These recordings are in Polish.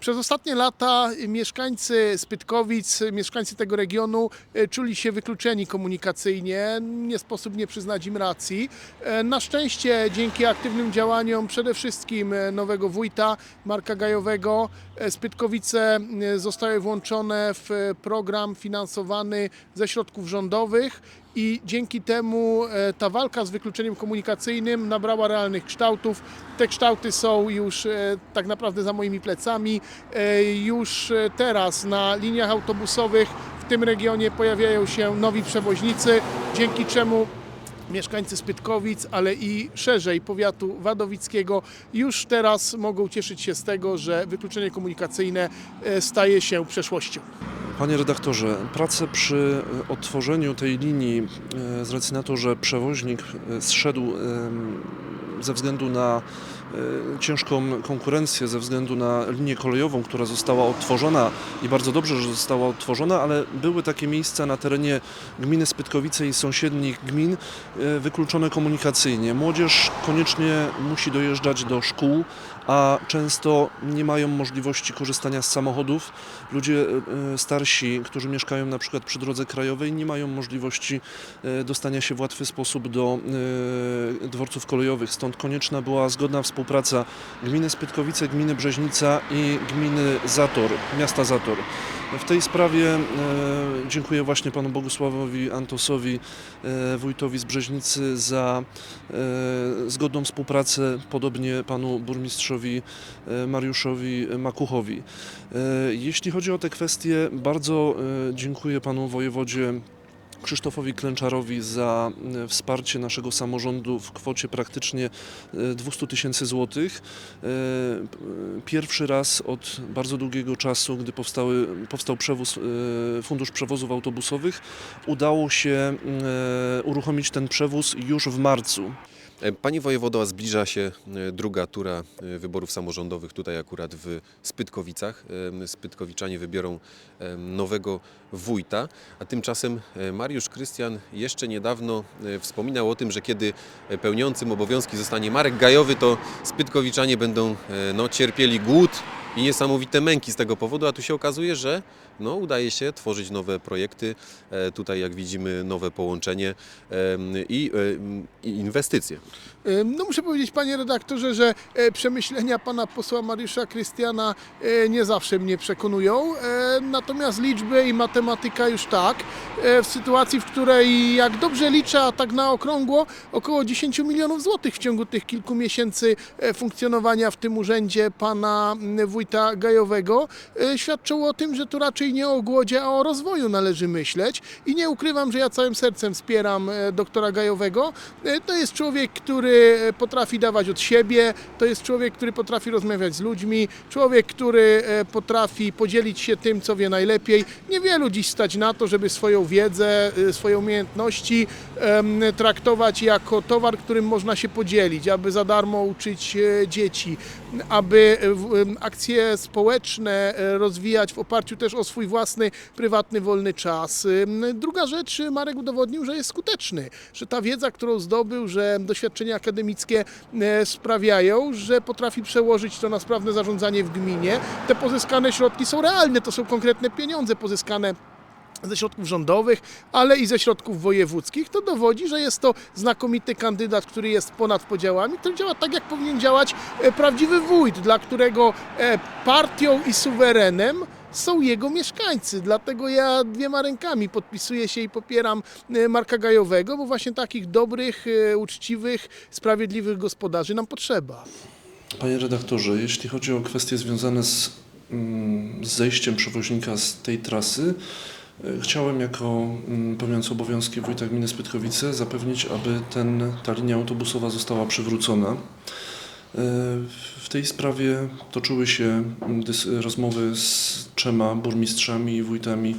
Przez ostatnie lata mieszkańcy Spytkowic, mieszkańcy tego regionu e, czuli się wykluczeni komunikacyjnie. Nie sposób nie przyznać im racji. E, Na szczęście dzięki aktywnym działaniom przede wszystkim nowego wójta Marka Gajowego Spytkowice zostały włączone w program finansowany ze środków rządowych i dzięki temu e, ta walka z wykluczeniem komunikacyjnym nabrała realnych kształtów. Te kształty są już e, tak naprawdę za moimi plecami. E, Już teraz na liniach autobusowych w tym regionie pojawiają się nowi przewoźnicy, dzięki czemu mieszkańcy Spytkowic, ale i szerzej powiatu wadowickiego już teraz mogą cieszyć się z tego, że wykluczenie komunikacyjne staje się przeszłością. Panie redaktorze, prace przy e, odtworzeniu tej linii e, z racji na to, że przewoźnik e, zszedł ze względu na ciężką konkurencję, ze względu na linię kolejową, która została odtworzona i bardzo dobrze, że została odtworzona, ale były takie miejsca na terenie gminy Spytkowice i sąsiednich gmin e, wykluczone komunikacyjnie. Młodzież koniecznie musi dojeżdżać do szkół, a często nie mają możliwości korzystania z samochodów. Ludzie e, starsi, którzy mieszkają na przykład przy drodze krajowej, nie mają możliwości e, dostania się w łatwy sposób do e, dworców kolejowych. Stąd konieczna była zgodna współpraca gminy Spytkowice, gminy Brzeźnica i gminy Zator, miasta Zator. W tej sprawie e, dziękuję właśnie panu Bogusławowi Antosowi, e, wójtowi z Brzeźnicy za e, zgodną współpracę, podobnie panu burmistrzowi Mariuszowi Makuchowi. Jeśli chodzi o te kwestie, bardzo dziękuję panu wojewodzie Krzysztofowi Klęczarowi za e, wsparcie naszego samorządu w kwocie praktycznie e, 200 tysięcy złotych. E, Pierwszy raz od bardzo długiego czasu, gdy powstały, powstał przewóz, e, Fundusz Przewozów Autobusowych, udało się e, uruchomić ten przewóz już w marcu. E, Pani wojewodo, zbliża się e, druga tura e, wyborów samorządowych tutaj akurat w Spytkowicach. Spytkowiczanie wybiorą nowego wójta, a tymczasem Mariusz Krystian jeszcze niedawno wspominał o tym, że kiedy pełniącym obowiązki zostanie Marek Gajowy, to Spytkowiczanie będą no, cierpieli głód i niesamowite męki z tego powodu, a tu się okazuje, że no, udaje się tworzyć nowe projekty. E, Tutaj, jak widzimy, nowe połączenie em, i, inwestycje. Ym, No muszę powiedzieć, panie redaktorze, że e, przemyślenia pana posła Mariusza Krystiana e, nie zawsze mnie przekonują, e, natomiast liczby i matematyka już tak. E, W sytuacji, w której jak dobrze liczę, a tak na okrągło, około 10 milionów złotych w ciągu tych kilku miesięcy e, funkcjonowania w tym urzędzie pana wójta Gajowego, e, świadczą o tym, że tu raczej nie o głodzie, a o rozwoju należy myśleć i nie ukrywam, że ja całym sercem wspieram e, doktora Gajowego. E, To jest człowiek, który e, potrafi dawać od siebie, to jest człowiek, który potrafi rozmawiać z ludźmi, człowiek, który potrafi podzielić się tym, co wie najlepiej. Niewielu dziś stać na to, żeby swoją wiedzę, swoje umiejętności traktować jako towar, którym można się podzielić, aby za darmo uczyć dzieci, aby akcje społeczne rozwijać w oparciu też o swój własny, prywatny, wolny czas. Druga rzecz, Marek udowodnił, że jest skuteczny, że ta wiedza, którą zdobył, że doświadczenia akademickie e, sprawiają, że potrafi przełożyć to na sprawne zarządzanie w gminie. Te pozyskane środki są realne, to są konkretne pieniądze pozyskane ze środków rządowych, ale i ze środków wojewódzkich, to dowodzi, że jest to znakomity kandydat, który jest ponad podziałami, który działa tak, jak powinien działać e, prawdziwy wójt, dla którego e, partią i suwerenem są jego mieszkańcy. Dlatego ja dwiema rękami podpisuję się i popieram e, Marka Gajowego, bo właśnie takich dobrych, e, uczciwych, sprawiedliwych gospodarzy nam potrzeba. Panie redaktorze, jeśli chodzi o kwestie związane z, mm, zejściem przewoźnika z tej trasy, e, chciałem jako mm, pełniący obowiązki wójta gminy Spytkowice zapewnić, aby ten, ta linia autobusowa została przywrócona. E, W tej sprawie toczyły się rozmowy z trzema burmistrzami i wójtami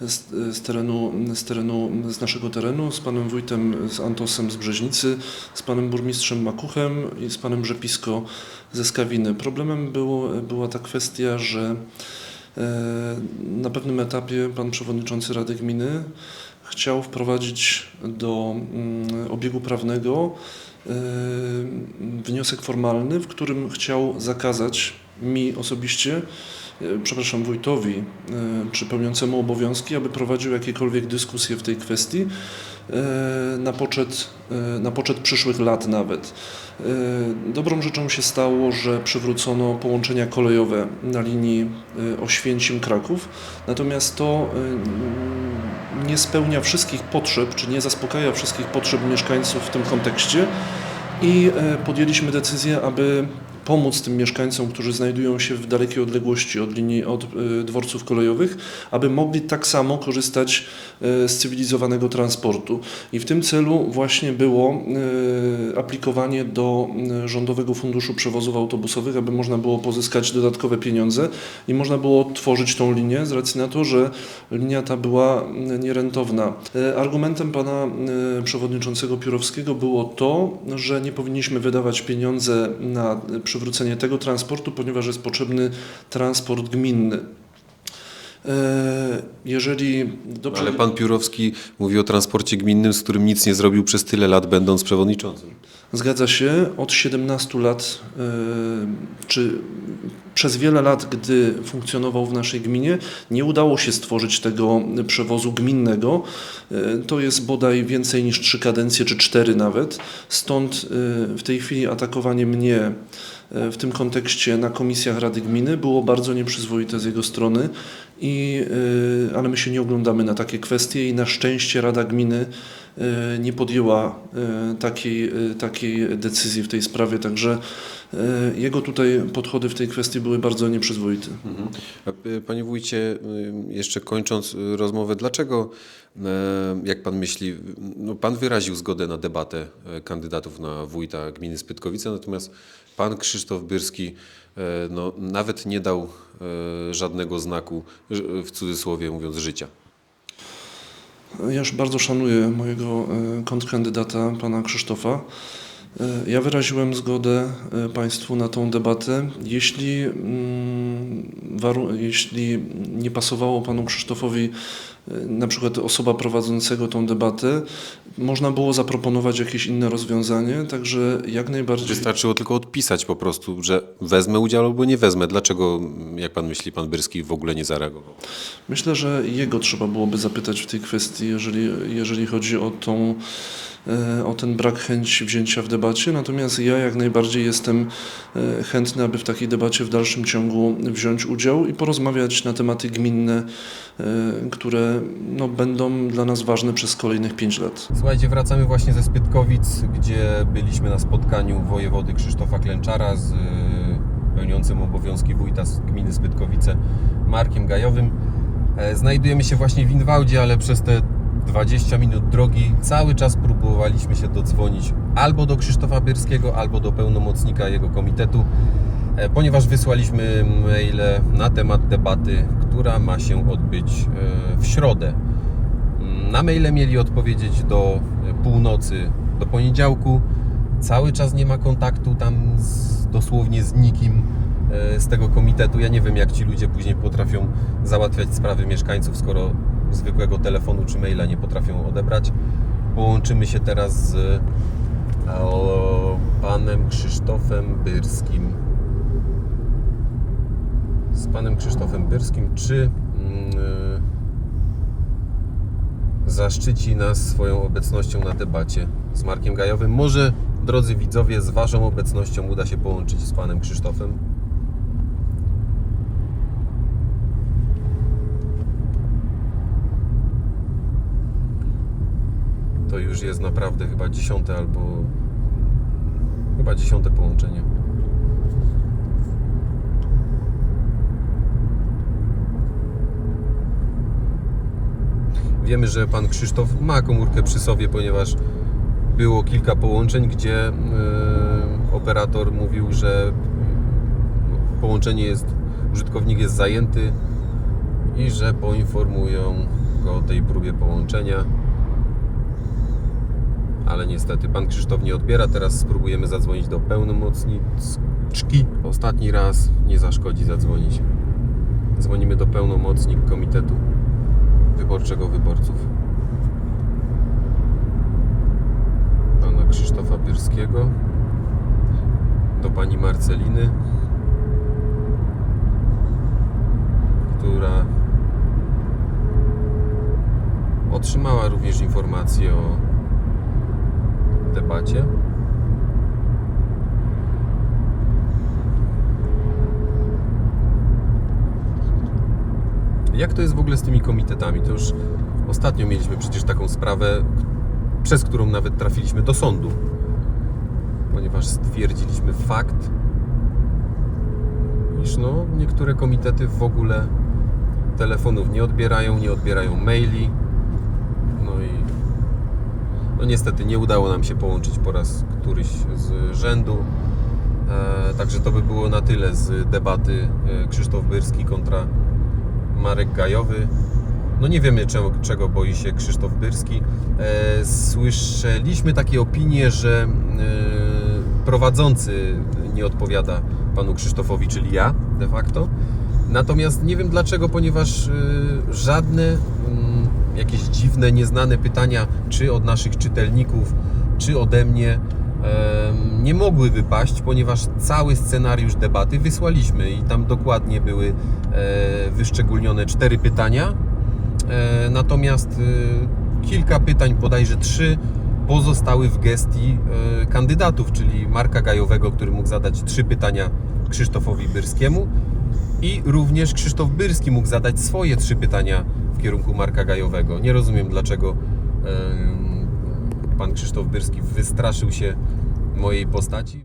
z, z, terenu, z terenu, z naszego terenu, z panem wójtem z Antosem z Brzeźnicy, z panem burmistrzem Makuchem i z panem Rzepisko ze Skawiny. Problemem było, była ta kwestia, że e, na pewnym etapie pan przewodniczący Rady Gminy chciał wprowadzić do mm, obiegu prawnego e, wniosek formalny, w którym chciał zakazać mi osobiście, przepraszam, wójtowi, e, czy pełniącemu obowiązki, aby prowadził jakiekolwiek dyskusje w tej kwestii e, na poczet, e, na poczet przyszłych lat nawet. E, Dobrą rzeczą się stało, że przywrócono połączenia kolejowe na linii e, Oświęcim-Kraków, natomiast to e, nie spełnia wszystkich potrzeb, czy nie zaspokaja wszystkich potrzeb mieszkańców w tym kontekście i e, podjęliśmy decyzję, aby pomóc tym mieszkańcom, którzy znajdują się w dalekiej odległości od linii, od e, dworców kolejowych, aby mogli tak samo korzystać e, z cywilizowanego transportu. I w tym celu właśnie było e, aplikowanie do Rządowego Funduszu Przewozów Autobusowych, aby można było pozyskać dodatkowe pieniądze i można było odtworzyć tą linię z racji na to, że linia ta była nierentowna. Argumentem pana przewodniczącego Piórowskiego było to, że nie powinniśmy wydawać pieniądze na przywrócenie tego transportu, ponieważ jest potrzebny transport gminny. E, Jeżeli dobrze. Ale pan Piórowski mówi o transporcie gminnym, z którym nic nie zrobił przez tyle lat, będąc przewodniczącym. Zgadza się, od 17 lat, e, czy przez wiele lat, gdy funkcjonował w naszej gminie, nie udało się stworzyć tego przewozu gminnego. E, To jest bodaj więcej niż trzy kadencje, czy cztery nawet. Stąd w tej chwili atakowanie mnie w tym kontekście na komisjach Rady Gminy było bardzo nieprzyzwoite z jego strony, i, e, ale my się nie oglądamy na takie kwestie i na szczęście Rada Gminy e, nie podjęła e, takiej, e, takiej decyzji w tej sprawie, także e, jego tutaj podchody w tej kwestii były bardzo nieprzyzwoite. Y, Panie wójcie, y, jeszcze kończąc y, rozmowę, dlaczego, e, jak pan myśli, no pan wyraził zgodę na debatę e, kandydatów na wójta gminy Spytkowice, natomiast pan Krzysztof Byrski e, no, nawet nie dał e, żadnego znaku, w cudzysłowie mówiąc, życia. Ja już bardzo szanuję mojego e, kontrkandydata, pana Krzysztofa. E, Ja wyraziłem zgodę e, Państwu na tą debatę. Jeśli, mm, jeśli nie pasowało Panu Krzysztofowi na przykład osoba prowadzącego tą debatę, można było zaproponować jakieś inne rozwiązanie, także jak najbardziej... Wystarczyło tylko odpisać po prostu, że wezmę udział albo nie wezmę. Dlaczego, jak pan myśli, pan Byrski w ogóle nie zareagował? Myślę, że jego trzeba byłoby zapytać w tej kwestii, jeżeli, jeżeli chodzi o, tą, e, o ten brak chęci wzięcia w debacie. Natomiast ja jak najbardziej jestem e, chętny, aby w takiej debacie w dalszym ciągu wziąć udział i porozmawiać na tematy gminne, e, które no, będą dla nas ważne przez kolejnych pięć lat. Słuchajcie, wracamy właśnie ze Spytkowic, gdzie byliśmy na spotkaniu wojewody Krzysztofa Klęczara z y, pełniącym obowiązki wójta z gminy Spytkowice Markiem Gajowym. E, Znajdujemy się właśnie w Inwałdzie, ale przez te 20 minut drogi cały czas próbowaliśmy się dodzwonić albo do Krzysztofa Byrskiego, albo do pełnomocnika jego komitetu, ponieważ wysłaliśmy maile na temat debaty, która ma się odbyć e, w środę. Na maile mieli odpowiedzieć do e, północy, do poniedziałku. Cały czas nie ma kontaktu tam z, dosłownie z nikim e, z tego komitetu. Ja nie wiem, jak ci ludzie później potrafią załatwiać sprawy mieszkańców, skoro zwykłego telefonu czy maila nie potrafią odebrać. Połączymy się teraz z e, panem Krzysztofem Byrskim. Z panem Krzysztofem Byrskim, czy mm, e, zaszczyci nas swoją obecnością na debacie z Markiem Gajowym. Może, drodzy widzowie, z Waszą obecnością uda się połączyć z Panem Krzysztofem. To już jest naprawdę chyba dziesiąte albo chyba dziesiąte połączenie. Wiemy, że pan Krzysztof ma komórkę przy sobie, ponieważ było kilka połączeń, gdzie e, operator mówił, że połączenie jest, użytkownik jest zajęty i że poinformują go o tej próbie połączenia. Ale niestety pan Krzysztof nie odbiera. Teraz spróbujemy zadzwonić do pełnomocniczki. Ostatni raz nie zaszkodzi zadzwonić. Dzwonimy do pełnomocnik komitetu wyborczego wyborców. Pana Krzysztofa Bierskiego do pani Marceliny, która otrzymała również informację o debacie. Jak to jest w ogóle z tymi komitetami? To już ostatnio mieliśmy przecież taką sprawę, przez którą nawet trafiliśmy do sądu, ponieważ stwierdziliśmy fakt, iż no, niektóre komitety w ogóle telefonów nie odbierają, nie odbierają maili. No i no niestety nie udało nam się połączyć po raz któryś z rzędu. E, także to by było na tyle z debaty e, Krzysztof Byrski kontra Marek Gajowy. No nie wiemy czego, czego boi się Krzysztof Byrski. E, słyszeliśmy takie opinie, że e, prowadzący nie odpowiada panu Krzysztofowi, czyli ja de facto. Natomiast nie wiem dlaczego, ponieważ e, żadne mm, jakieś dziwne, nieznane pytania, czy od naszych czytelników, czy ode mnie, nie mogły wypaść, ponieważ cały scenariusz debaty wysłaliśmy i tam dokładnie były e, wyszczególnione cztery pytania. E, Natomiast e, kilka pytań, bodajże trzy, pozostały w gestii kandydatów, czyli Marka Gajowego, który mógł zadać trzy pytania Krzysztofowi Byrskiemu i również Krzysztof Byrski mógł zadać swoje trzy pytania w kierunku Marka Gajowego. Nie rozumiem dlaczego pan Krzysztof Byrski wystraszył się mojej postaci.